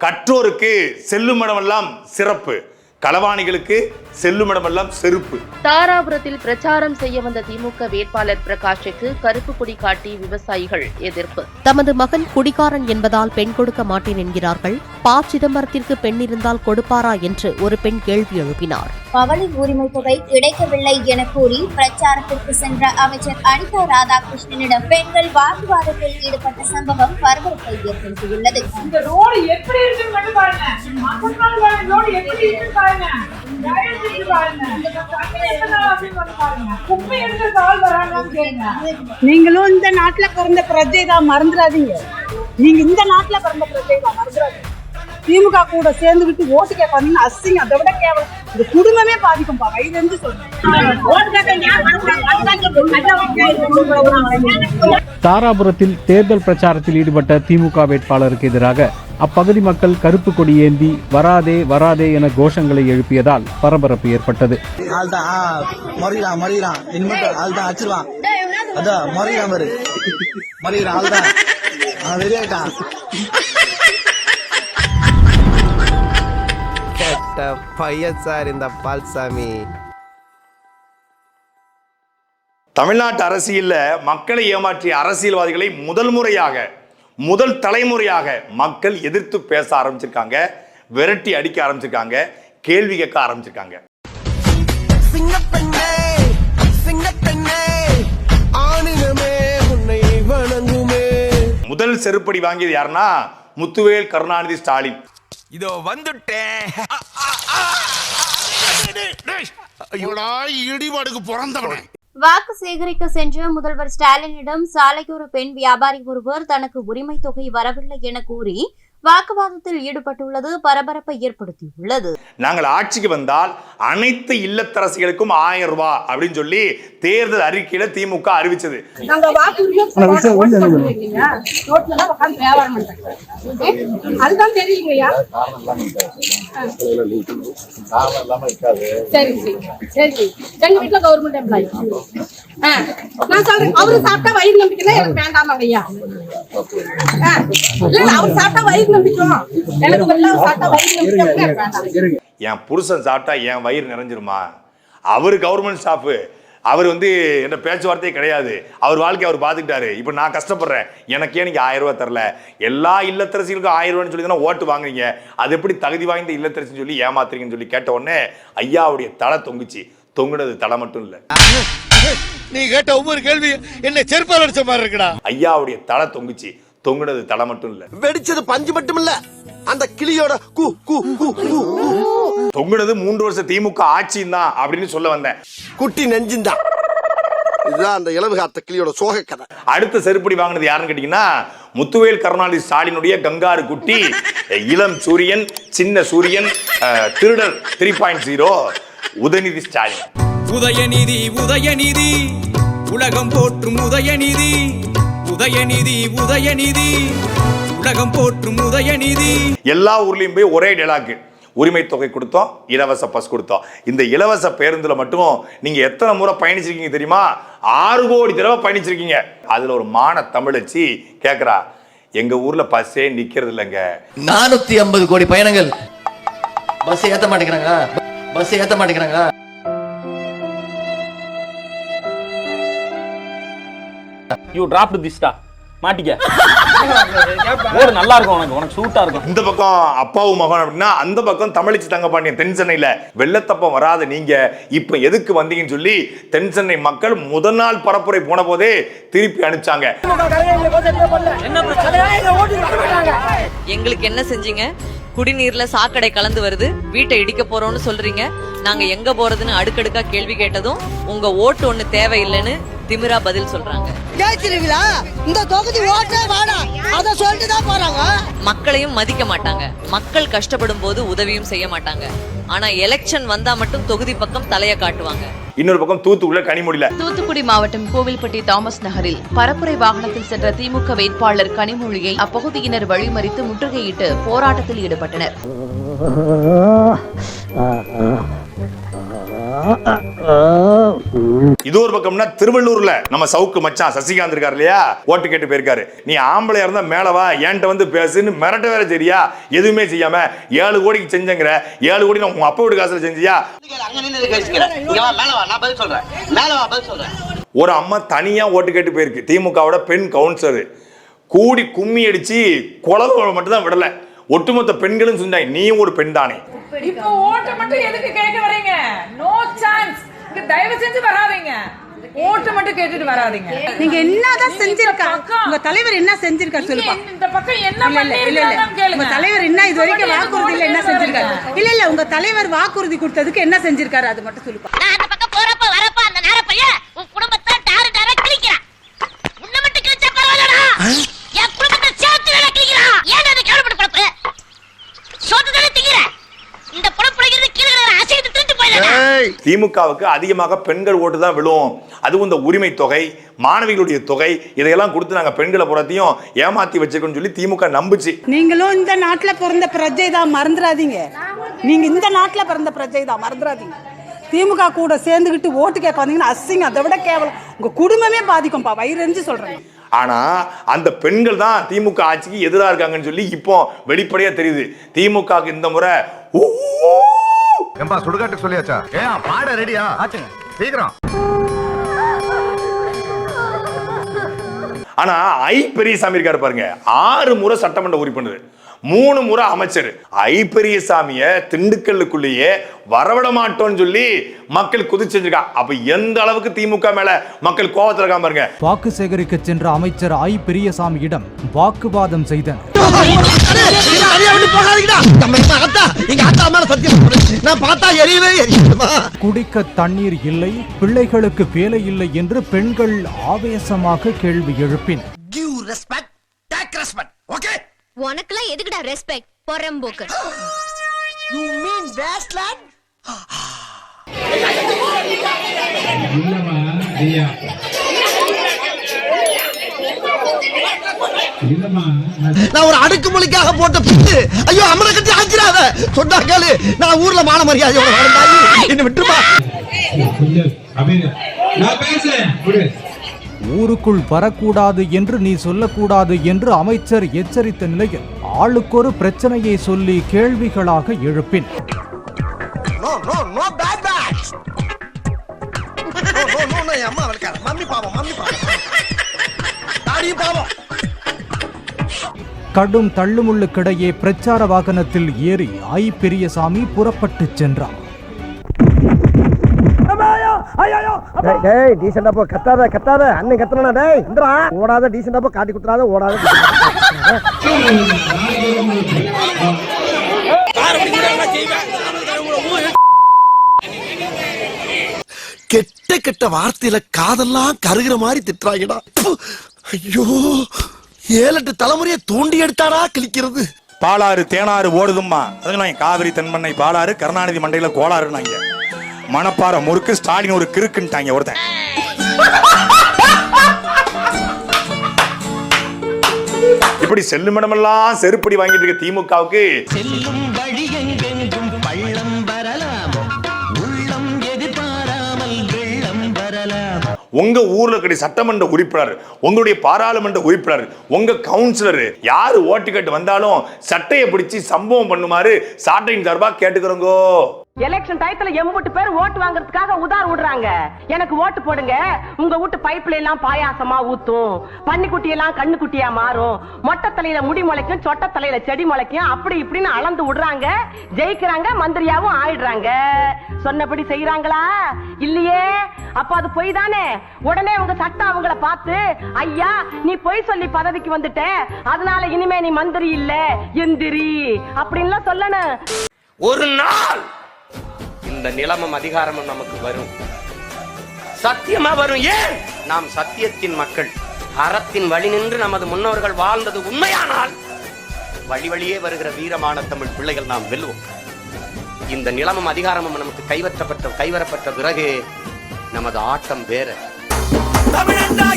கற்றோருக்கு செல்லுமிடமெல்லாம் சிறப்பு. களவாணிகளுக்கு செல்லுமிடமெல்லாம் செருப்பு. தாராபுரத்தில் பிரச்சாரம் செய்ய வந்த திமுக வேட்பாளர் பிரகாஷுக்கு கருப்பு கொடி காட்டி விவசாயிகள் எதிர்ப்பு. தமது மகன் குடிகாரன் என்பதால் பெண் கொடுக்க மாட்டேன் என்கிறார்கள். ப. சிதம்பரத்திற்கு பெண் இருந்தால் கொடுப்பாரா என்று ஒரு பெண் கேள்வி எழுப்பினார். மகளிர் உரிமை தொகை கிடைக்கவில்லை என கூறி பிரச்சாரத்திற்கு சென்ற அமைச்சர் அனிதா ராதாகிருஷ்ணனிடம் பெண்கள் வாக்குவாதத்தில் ஈடுபட்ட சம்பவம் பரபரப்பை ஏற்படுத்தியுள்ளது. இந்த ரோடு எப்படி இருக்குன்னு மட்டும் பாருங்க. பாருங்க. தயவு செஞ்சு பாருங்க. நீங்களும் இந்த நாட்டுல பிறந்த பிரஜை தான் மறந்துடாதீங்க. நீங்க இந்த நாட்டுல பிறந்த பிரஜை தான் மறந்துடாதீங்க. திமுக கூட சேர்ந்துக்கிட்டு ஓட்டு கேட்க வந்தீங்கன்னா அசிங்கம். அதை விட கேவலம். இந்த குடும்பமே பாதிக்கும்பா இருந்து சொல்றேன்? தாராபுரத்தில் தேர்தல் பிரச்சாரத்தில் ஈடுபட்ட திமுக வேட்பாளருக்கு எதிராக அப்பகுதி மக்கள் கருப்பு கொடி ஏந்தி வராதே வராதே என கோஷங்களை எழுப்பியதால் பரபரப்பு ஏற்பட்டது. பையன் சார் இந்த பால்சாமி. தமிழ்நாட்டு அரசியல்ல மக்களை ஏமாற்றிய அரசியல்வாதிகளை முதல் முறையாக முதல் தலைமுறையாக மக்கள் எதிர்த்து பேச ஆரம்பிச்சிருக்காங்க விரட்டி அடிக்க ஆரம்பிச்சிருக்காங்க கேள்வி கேட்க ஆரம்பிச்சிருக்காங்க. முதல் செருப்படி வாங்கியது யாருன்னா முத்துவேல் கருணாநிதி ஸ்டாலின். இதோ வந்துட்டேன். இடிபாடுக்கு பிறந்தவனே. வாக்கு சேகரிக்க சென்ற முதல்வர் ஸ்டாலினிடம் சாலையோர பெண் வியாபாரி ஒருவர் தனக்கு உரிமை தொகை வரவில்லை என கூறி வாக்குவாதத்தில் ஈடுபட்டுள்ளது பரபரப்பை ஏற்படுத்தியுள்ளது. நாங்கள் ஆட்சிக்கு வந்தால் அனைத்து இல்லத்தரசிகளுக்கும் ஆயிரம் ரூபாய் அப்படின்னு சொல்லி தேர்தல் அறிக்கையில திமுக அறிவிச்சது. அதுதான் தெரியுங்கய்யா சரி சரி சரி. எங்க வீட்டுல கவர்மெண்ட் எம்ப்ளாயி நான் சொல்றேன் அவரு சாப்பிட்டா வயிறு நம்பிக்கைன்னா எனக்கு வேண்டாமாங்க ஐயா. என் புருஷன் சாப்பிட்டா என் வயிறு நிறைஞ்சிருமா? அவர் கவர்மெண்ட் ஸ்டாஃபு அவர் வந்து என்ன பேச்சுவார்த்தையே கிடையாது. அவர் வாழ்க்கை அவர் பார்த்துக்கிட்டாரு இப்போ நான் கஷ்டப்படுறேன். எனக்கே நீங்க ஆயிரம் ரூபாய் தரல. எல்லா இல்லத்தரசிகளுக்கும் ஆயிரம் ரூபான்னு சொல்லி தானே ஓட்டு வாங்குறீங்க. அது எப்படி தகுதி வாய்ந்த இல்லத்தரசின்னு சொல்லி ஏமாத்துறீங்கன்னு சொல்லி கேட்ட உடனே ஐயாவுடைய தலை தொங்குச்சு. தொங்குனது தலை மட்டும் இல்லை. நீ கேட்ட ஒவ்வொரு கேள்வி என்ன செருப்பால் அடிச்ச மாதிரி இருக்குடா. ஐயாவுடைய தலை தொங்குச்சு. தொங்குனது தலை மட்டும் இல்லை. வெடிச்சது பஞ்சு மட்டும் இல்ல அந்த கிளியோட கூ கூ கூ. தொங்குனது மூன்று வருஷம் திமுக ஆட்சியும் தான் அப்படின்னு சொல்ல வந்தேன். குட்டி நெஞ்சிந்தா இதுதான் அந்த இளவு காத்த கிளியோட சோக கதை. அடுத்த செருப்படி வாங்கினது யாருன்னு கேட்டீங்கன்னா முத்துவேல் கருணாநிதி ஸ்டாலினுடைய கங்காரு குட்டி இளம் சூரியன் சின்ன சூரியன் திருடர் three point zero Udhayanidhi Stalin. Udhayanidhi Udhayanidhi. உலகம் போற்றும் உதயநிதி. உதயநிதி உதயநிதி. உலகம் போற்றும் உதயநிதி. எல்லா ஊர்லயும் போய் ஒரே டெலாக்கு உரிமை தொகை கொடுத்தோம் இலவச பஸ் கொடுத்தோம். இந்த இலவச பேருந்துல மட்டும் நீங்க எத்தனை முறை பயணிச்சிருக்கீங்க தெரியுமா? ஆறு கோடி தடவை பயணிச்சிருக்கீங்க. அதுல ஒரு மான தமிழச்சி கேக்குறா எங்க ஊர்ல பஸ்ஸே நிக்கிறது இல்லைங்க. நானூத்தி ஐம்பது கோடி பயணங்கள். பஸ் ஏத்த மாட்டேங்கிறாங்க பஸ் ஏத்த மாட்டேங்கிறாங்க யூ டிராப்ட் திஸ்டா மாட்டிக்க. ஓடு நல்லா இருக்கும் உனக்கு. உனக்கு சூட்டா இருக்கும். இந்த பக்கம் அப்பாவும் மகன் அப்படின்னா அந்த பக்கம் தமிழிச்சு தங்கப்பாண்டியன் தென் சென்னையில வெள்ளத்தப்பம் வராத நீங்க. இப்ப எதுக்கு வந்தீங்கன்னு சொல்லி தென் சென்னை மக்கள் முதல் நாள் பரப்புரை போன போதே திருப்பி அனுப்பிச்சாங்க. எங்களுக்கு என்ன செஞ்சீங்க? குடிநீர்ல சாக்கடை கலந்து வருது. வீட்டை இடிக்க போறோம்னு சொல்றீங்க. நாங்க எங்க போறதுன்னு அடுக்கடுக்கா கேள்வி கேட்டதும் உங்க ஓட்டு ஒண்ணு தேவையில்லைன்னு திமிரா பதில் சொல்றாங்க. ஜெயிச்சிருவீங்களா இந்த தொகுதி ஓட்டே வேணாம் அதை சொல்லிட்டு தான் போறாங்க. மக்களையும் மதிக்க மாட்டாங்க. மக்கள் கஷ்டப்படும் போது உதவியும் செய்ய மாட்டாங்க. ஆனா எலெக்ஷன் வந்தா மட்டும் தொகுதி பக்கம் தலைய காட்டுவாங்க. இன்னொரு பக்கம் தூத்துக்குள்ள கனிமொழியில. தூத்துக்குடி மாவட்டம் கோவில்பட்டி தாமஸ் நகரில் பரப்புரை வாகனத்தில் சென்ற திமுக வேட்பாளர் கனிமொழியை அப்பகுதியினர் வழிமறித்து முற்றுகையிட்டு போராட்டத்தில் ஈடுபட்டனர். இது ஒரு பக்கம்னா திருவள்ளூர்ல நம்ம சவுக்கு மச்சான் சசிகாந்த் இருக்காரு இல்லையா? ஓட்டு கேட்டு போயிருக்காரு. நீ ஆம்பளையா இருந்தா மேலவா என்கிட்ட வந்து பேசுன்னு மிரட்ட வேற சரியா எதுவுமே செய்யாம ஏழு கோடிக்கு செஞ்சங்கிற ஏழு கோடி நான் உங்க அப்பா வீட்டு காசுல செஞ்சியா? மேல ஒரு அம்மா தனியா ஓட்டு கேட்டு போயிருக்கு. திமுகவோட பெண் கவுன்சிலர். கூடி கும்மி அடிச்சு குழந்தை மட்டும் தான் விடல. ஒட்டுமொத்த பெண்களும் சொன்னாங்க நீயும் ஒரு பெண் தானே. இப்போ ஓட்டு மட்டும் எதுக்கு கேட்க வரீங்க? நோ சான்ஸ் இங்க தயவு செஞ்சு வராதீங்க. ஓட்டு மட்டும் கேட்டுட்டு வராதீங்க. நீங்க என்னதான் செஞ்சிருக்காங்க. உங்க தலைவர் என்ன செஞ்சிருக்காரு சொல்லுப்பா. இந்த பக்கம் என்ன உங்க தலைவர் என்ன இது வரைக்கும் வாக்குறுதியில என்ன செஞ்சிருக்காரு? இல்ல இல்ல உங்க தலைவர் வாக்குறுதி கொடுத்ததுக்கு என்ன செஞ்சிருக்காரு? அது மட்டும் சொல்லுப்பா. திமுகவுக்கு அதிகமாக பெண்கள் ஓட்டு தான் விழும் அதுவும் இந்த உரிமை தொகை மாணவிகளுடைய தொகை இதையெல்லாம் கொடுத்து நாங்க பெண்களை புறத்தையும் ஏமாத்தி வச்சிருக்கோம்னு சொல்லி திமுக நம்புச்சு. நீங்களும் இந்த நாட்டுல பிறந்த பிரஜை தான் மறந்துடாதீங்க. நீங்க இந்த நாட்டுல பிறந்த பிரஜை தான் மறந்துடாதீங்க. திமுக கூட சேர்ந்துக்கிட்டு ஓட்டு கேட்க வந்தீங்கன்னா அசிங்கம். அதை விட கேவலம். உங்க குடும்பமே பாதிக்கும்பா வயிறு சொல்றேன். ஆனா அந்த பெண்கள் தான் திமுக ஆட்சிக்கு எதிராக இருக்காங்கன்னு சொல்லி இப்போ வெளிப்படையா தெரியுது. திமுகவுக்கு இந்த முறை ஏம்பா சுடுகாட்டுக்கு சொல்லியாச்சா? ஏன் பாட ரெடியா? ஆச்சுங்க. சீக்கிரம். ஆனா ஐ பெரியசாமி இருக்காரு பாருங்க. ஆறு முறை சட்டமன்ற உறுப்பினர். மூணு முறை அமைச்சர். ஐ பெரியசாமிய திண்டுக்கல்லுக்குள்ளேயே வரவிட மாட்டோம்னு சொல்லி மக்கள் குதிச்சிருக்காங்க அப்ப எந்த அளவுக்கு திமுக மேல மக்கள் கோவத்துல இருக்காம பாருங்க. வாக்கு சேகரிக்க சென்ற அமைச்சர் ஐ பெரியசாமியிடம் வாக்குவாதம் செய்தனர். எங்க அத்தா மேல சத்தியம் பண்ணு. நான் பார்த்தா எரியவே எரியுமா குடிக்க தண்ணீர் இல்லை பிள்ளைகளுக்கு வேலை இல்லை என்று பெண்கள் ஆவேசமாக கேள்வி எழுப்பினர் give respect take respect okay உனக்குலாம் எதுக்குடா ரெஸ்பெக்ட் பொறம்போக்கு. யூ மீன் வேஸ்ட்லேண்ட் நான் ஒரு அடுக்குமொழிக்காக போட்ட பிட்டு ஐயோ அமர கட்டி ஆச்சிராத சொன்னா கேளு. நான் ஊர்ல மான மரியாதையோட வாழ்ந்தாயி என்ன விட்டுருமா? ஊருக்குள் வரக்கூடாது என்று நீ சொல்லக்கூடாது என்று அமைச்சர் எச்சரித்த நிலையில் ஆளுக்கொரு பிரச்சனையை சொல்லி கேள்விகளாக பாவம் கடும் தள்ளுமுள்ளுக்கிடையே பிரச்சார வாகனத்தில் ஏறி ஐ பெரியசாமி புறப்பட்டுச் சென்றார் டேய் டீசெண்டா போ கத்தாத கத்தாத. அண்ணன் கத்தனா டேய் இந்தரா ஓடாத டீசெண்டா போ காட்டி குத்துறாத ஓடாத. கெட்ட கெட்ட வார்த்தையில காதெல்லாம் கருகிற மாதிரி திட்டுறாங்கடா. ஐயோ ஏழெட்டு தலைமுறையை தோண்டி எடுத்தாடா கிழிக்கிறது. பாலாறு தேனாறு ஓடுதும்மா. அதுக்கு காவிரி தென்மண்ணை பாலாறு கருணாநிதி மண்டையில கோளாறுனாங்க. மணப்பாறை முறுக்கு ஸ்டாலின் ஒரு கிறுக்குன்ட்டாங்க ஒருத்தன். இப்படி செல்லுமிடமெல்லாம் செருப்படி வாங்கிட்டு இருக்க திமுகவுக்கு. செல்லும் வழி எங்கெங்கும் பள்ளம் வரலாம்? உள்ளம் எதிர்பாராமல் வெள்ளம் வரலாம்? உங்க ஊர்ல இருக்கிற சட்டமன்ற உறுப்பினர் உங்களுடைய பாராளுமன்ற உறுப்பினர் உங்க கவுன்சிலர் யாரு ஓட்டு கேட்டு வந்தாலும் சட்டையை பிடிச்சு சம்பவம் பண்ணுமாறு சாட்டையின் சார்பா கேட்டுக்கிறோங்கோ. எலெக்ஷன் டயத்துல எம்புட்டு பேர் ஓட்டு வாங்குறதுக்காக உதார் விடுறாங்க. எனக்கு ஓட்டு போடுங்க. உங்க வீட்டு பைப்ல எல்லாம் பாயாசமா ஊத்தும். பன்னிக்குட்டி எல்லாம் கண்ணுக்குட்டியா மாறும். மொட்டை தலையில முடி முளைக்கும் சொட்ட தலையில செடி முளைக்கும் அப்படி இப்படின்னு அளந்து விடுறாங்க. ஜெயிக்கிறாங்க மந்திரியாவும் ஆயிடுறாங்க. சொன்னபடி செய்யறாங்களா இல்லையே. அப்ப அது பொய் தானே? உடனே உங்க சட்டம் அவங்கள பார்த்து ஐயா நீ பொய் சொல்லி பதவிக்கு வந்துட்ட. அதனால இனிமே நீ மந்திரி இல்ல. எந்திரி. அப்படின்லாம் சொல்லணும். ஒரு நாள் அந்த நிலமும் அதிகாரமும் நமக்கு வரும். சத்தியமா வரும் ஏன்? நாம் சத்தியத்தின் மக்கள். அறத்தின் வழி நின்று நமது முன்னோர்கள் வாழ்ந்தது உண்மையானால் வழி வழியே வருகிற வீரமான தமிழ் பிள்ளைகள் நாம் வெல்வோம். இந்த நிலமும் அதிகாரமும் நமக்கு கைவற்றப்பட்ட கைவரப்பட்ட பிறகு நமது ஆட்டம் வேற. தமிழண்டா